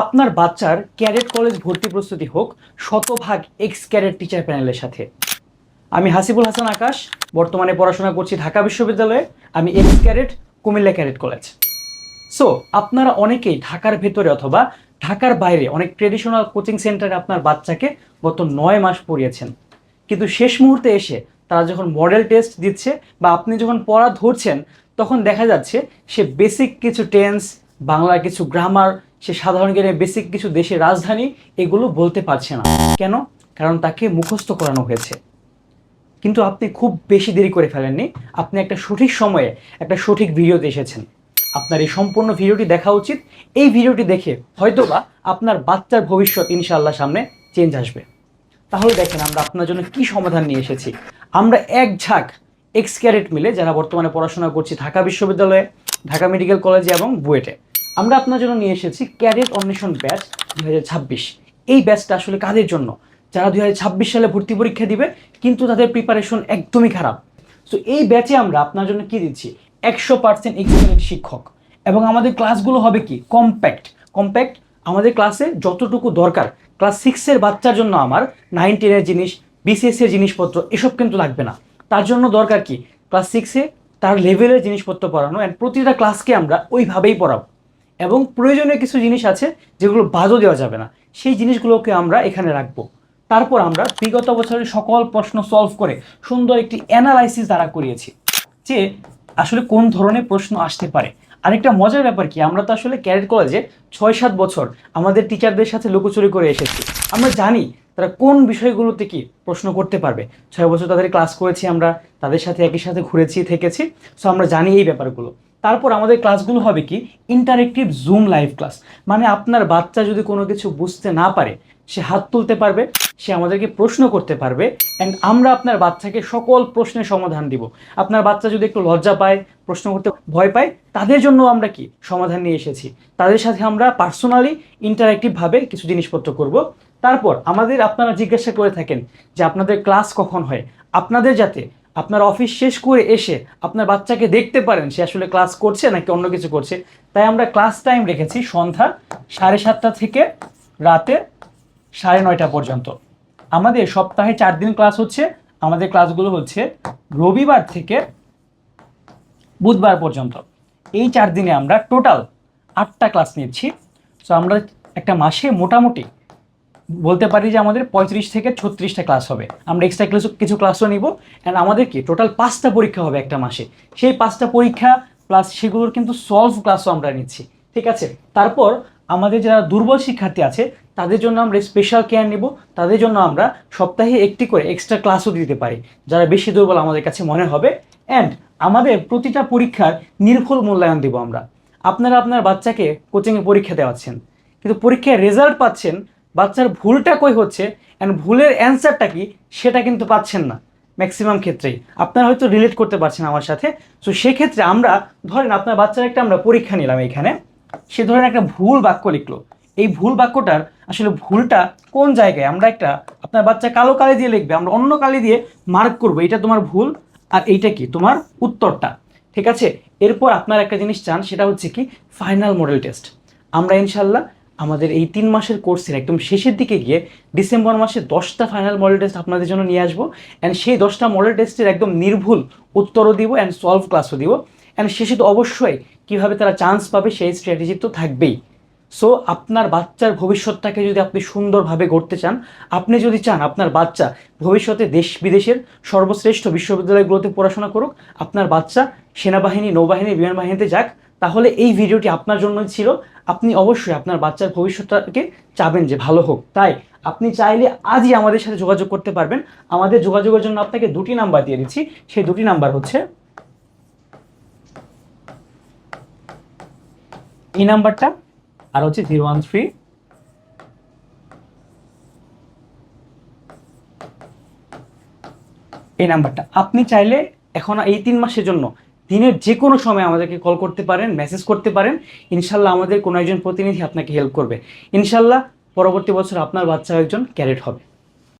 আপনার বাচ্চার cadet college ভর্তি প্রস্তুতি হোক, শতভাগ এক্স ক্যাডেট টিচার প্যানেলের সাথে। আমি হাসিবুল হাসান আকাশ, বর্তমানে পড়াশোনা করছি ঢাকা বিশ্ববিদ্যালয়ে। আমি ex cadet, Comilla cadet college so আপনারা অনেকেই ঢাকার ভেতরে অথবা ঢাকার বাইরে অনেক ট্রেডিশনাল কোচিং সেন্টারে আপনার বাচ্চাকে গত নয় মাস পড়িয়েছেন। কিন্তু শেষ মুহূর্তে এসে তারা যখন মডেল টেস্ট দিচ্ছে বা আপনি যখন পড়া ধরছেন, তখন দেখা যাচ্ছে সে বেসিক কিছু টেন্স বাংলার কিছু গ্রামার সে সাধারণ জ্ঞানে বেসিক কিছু দেশের রাজধানী এগুলো বলতে পারছে না। কেন? কারণ তাকে মুখস্থ করানো হয়েছে। কিন্তু আপনি খুব বেশি দেরি করে ফেলেননি। আপনি একটা সঠিক সময়ে একটা সঠিক ভিডিওতে এসেছেন। আপনার এই সম্পূর্ণ ভিডিওটি দেখা উচিত। এই ভিডিওটি দেখে হয়তোবা আপনার বাচ্চার ভবিষ্যৎ ইনশাআল্লাহ সামনে চেঞ্জ আসবে। তাহলে দেখেন আমরা আপনার জন্য কি সমাধান নিয়ে এসেছি। আমরা এক ঝাঁক এক্স ক্যারেট মিলে যারা বর্তমানে পড়াশোনা করছি ঢাকা বিশ্ববিদ্যালয়ে, ঢাকা মেডিকেল কলেজে এবং বুয়েটে। আমরা আপনার জন্য নিয়ে এসেছি ক্যাডেট অন্বেষণ ব্যাচ দু হাজার ছাব্বিশ। এই ব্যাচটা আসলে কাদের জন্য? যারা দু হাজার ছাব্বিশ সালে ভর্তি পরীক্ষা দিবে, কিন্তু তাদের প্রিপারেশন একদমই খারাপ। সো এই ব্যাচে আমরা আপনার জন্য কি দিচ্ছি? একশো পার্সেন্ট এক্সপিরিয়েন্স শিক্ষক। এবং আমাদের ক্লাসগুলো হবে কি? কম্প্যাক্ট কম্প্যাক্ট আমাদের ক্লাসে যতটুকু দরকার ক্লাস সিক্সের বাচ্চার জন্য আমার নাইন টেনের জিনিস বিসিএস এর জিনিসপত্র, এসব কিন্তু লাগবে না। তার জন্য দরকার কি? ক্লাস সিক্সে তার লেভেলের জিনিসপত্র পড়ানো অ্যান্ড প্রতিটা ক্লাসকে আমরা ওইভাবেই পড়াবো। এবং প্রয়োজনীয় কিছু জিনিস আছে যেগুলো বাদও দেওয়া যাবে না। সেই জিনিসগুলোকে আমরা এখানে রাখব। তারপর আমরা বিগত বছরের সকল প্রশ্ন সলভ করে সুন্দর একটি অ্যানালাইসিস দ্বারা করিয়েছি যে আসলে কোন ধরনের প্রশ্ন আসতে পারে। আরেকটা মজার ব্যাপার কি, আমরা তো আসলে ক্যাডেট কলেজে ছয় সাত বছর আমাদের টিচারদের সাথে লুকোচুরি করে এসেছি। আমরা জানি তারা কোন বিষয়গুলোতে কি প্রশ্ন করতে পারবে। ছয় বছর তাদের ক্লাস করেছি আমরা, তাদের সাথে একই সাথে ঘুরেছি, থেকেছি। সো আমরা জানি এই ব্যাপারগুলো। তারপর আমাদের ক্লাসগুলো হবে কি? ইন্টারেক্টিভ জুম লাইভ ক্লাস মানে আপনার বাচ্চা যদি কোনো কিছু বুঝতে না পারে, সে হাত তুলতে পারবে, সে আমাদেরকে প্রশ্ন করতে পারবে অ্যান্ড আমরা আপনার বাচ্চাকে সকল প্রশ্নের সমাধান দিব। আপনার বাচ্চা যদি একটু লজ্জা পায়, প্রশ্ন করতে ভয় পায়, তাদের জন্য আমরা কি সমাধান নিয়ে এসেছি? তাদের সাথে আমরা পার্সোনালি ইন্টারেক্টিভভাবে কিছু জিনিসপত্র করব। তারপর আমাদের আপনারা জিজ্ঞাসা করে থাকেন যে আপনাদের ক্লাস কখন হয়? আপনাদের যাতে আপনার অফিস শেষ করে এসে আপনার বাচ্চাকে দেখতে পারেন, সে আসলে ক্লাস করছে নাকি অন্য কিছু করছে। তাই আমরা ক্লাস টাইম রেখেছি সন্ধ্যা সাড়ে সাতটা থেকে রাতে সাড়ে নয়টা পর্যন্ত। আমাদের সপ্তাহে চার দিন ক্লাস হচ্ছে। আমাদের ক্লাসগুলো হচ্ছে রবিবার থেকে বুধবার পর্যন্ত। এই চার দিনে আমরা টোটাল আটটা ক্লাস নিচ্ছি। সো আমরা একটা মাসে মোটামুটি বলতে পারি যে আমাদের পঁয়ত্রিশ থেকে ছত্রিশটা ক্লাস হবে। আমরা এক্সট্রা ক্লাস কিছু ক্লাসও নিব। অ্যান্ড আমাদের কি? টোটাল পাঁচটা পরীক্ষা হবে একটা মাসে। সেই পাঁচটা পরীক্ষা প্লাস সেগুলোর কিন্তু সলভ ক্লাসও আমরা নিচ্ছি। ঠিক আছে? তারপর আমাদের যারা দুর্বল শিক্ষার্থী আছে, তাদের জন্য আমরা স্পেশাল কেয়ার নেব। তাদের জন্য আমরা সপ্তাহে একটি করে এক্সট্রা ক্লাসও দিতে পারি। যারা বেশি দুর্বল আমাদের কাছে মনে হবে। অ্যান্ড আমাদের প্রতিটা পরীক্ষার নির্ভুল মূল্যায়ন দেব আমরা। আপনারা আপনার বাচ্চাকে কোচিংয়ে পরীক্ষা দেওয়াচ্ছেন। কিন্তু পরীক্ষায় রেজাল্ট পাচ্ছেন বাচ্চার ভুলটা কই হচ্ছে অ্যান্ড ভুলের অ্যান্সারটা কি সেটা কিন্তু পাচ্ছেন না ম্যাক্সিমাম ক্ষেত্রেই। আপনারা হয়তো রিলেট করতে পারছেন আমার সাথে। সো সেক্ষেত্রে আমরা, ধরেন আপনার বাচ্চার একটা আমরা পরীক্ষা নিলাম এখানে সে ধরেন একটা ভুল বাক্য লিখলো। এই ভুল বাক্যটার আসলে ভুলটা কোন জায়গায়? আমরা একটা, আপনার বাচ্চা কালো কালি দিয়ে লিখবে। আমরা অন্য কালি দিয়ে মার্ক করব। এটা তোমার ভুল আর এইটা কি? তোমার উত্তরটা। ঠিক আছে? এরপর আপনার একটা জিনিস চান, সেটা হচ্ছে কি? ফাইনাল মডেল টেস্ট আমরা ইনশাল্লাহ আমাদের এই তিন মাসের কোর্সের একদম শেষের দিকে গিয়ে ডিসেম্বর মাসে দশটা ফাইনাল মডেল টেস্ট আপনাদের জন্য নিয়ে আসব। অ্যান্ড সেই দশটা মডেল টেস্টের একদম নির্ভুল উত্তরও দিব অ্যান্ড সলভ ক্লাসও দিব। অ্যান্ড শেষে তো অবশ্যই কীভাবে তারা চান্স পাবে সেই স্ট্র্যাটেজি তো থাকবেই। সো আপনার বাচ্চার ভবিষ্যৎটাকে যদি আপনি সুন্দরভাবে গড়তে চান, আপনি যদি চান আপনার বাচ্চা ভবিষ্যতে দেশ বিদেশের সর্বশ্রেষ্ঠ বিশ্ববিদ্যালয়গুলোতে পড়াশোনা করুক, আপনার বাচ্চা সেনাবাহিনী, নৌবাহিনী বিমান বাহিনীতে যাক তাহলে এই ভিডিওটি আপনার জন্য ছিল। আপনি অবশ্যই আপনার বাচ্চার ভবিষ্যৎটাকে চাবেন যে ভালো হোক। তাই আপনি চাইলে আজই আমাদের সাথে যোগাযোগ করতে পারবেন। আমাদের যোগাযোগের জন্য আপনাকে দুটি নাম্বার দিয়ে দিচ্ছি। সেই দুটি নাম্বার হচ্ছে এই নাম্বারটা আর হচ্ছে জিরো ওয়ান থ্রি এই নাম্বারটা। আপনি চাইলে এখন এই তিন মাসের জন্য দিনের যে কোনো সময় আমাদেরকে কল করতে পারেন মেসেজ করতে পারেন। ইনশাল্লাহ আমাদের কোনো একজন প্রতিনিধি আপনাকে হেল্প করবে। ইনশাল্লাহ পরবর্তী বছর আপনার বাচ্চা একজন ক্যারেট হবে।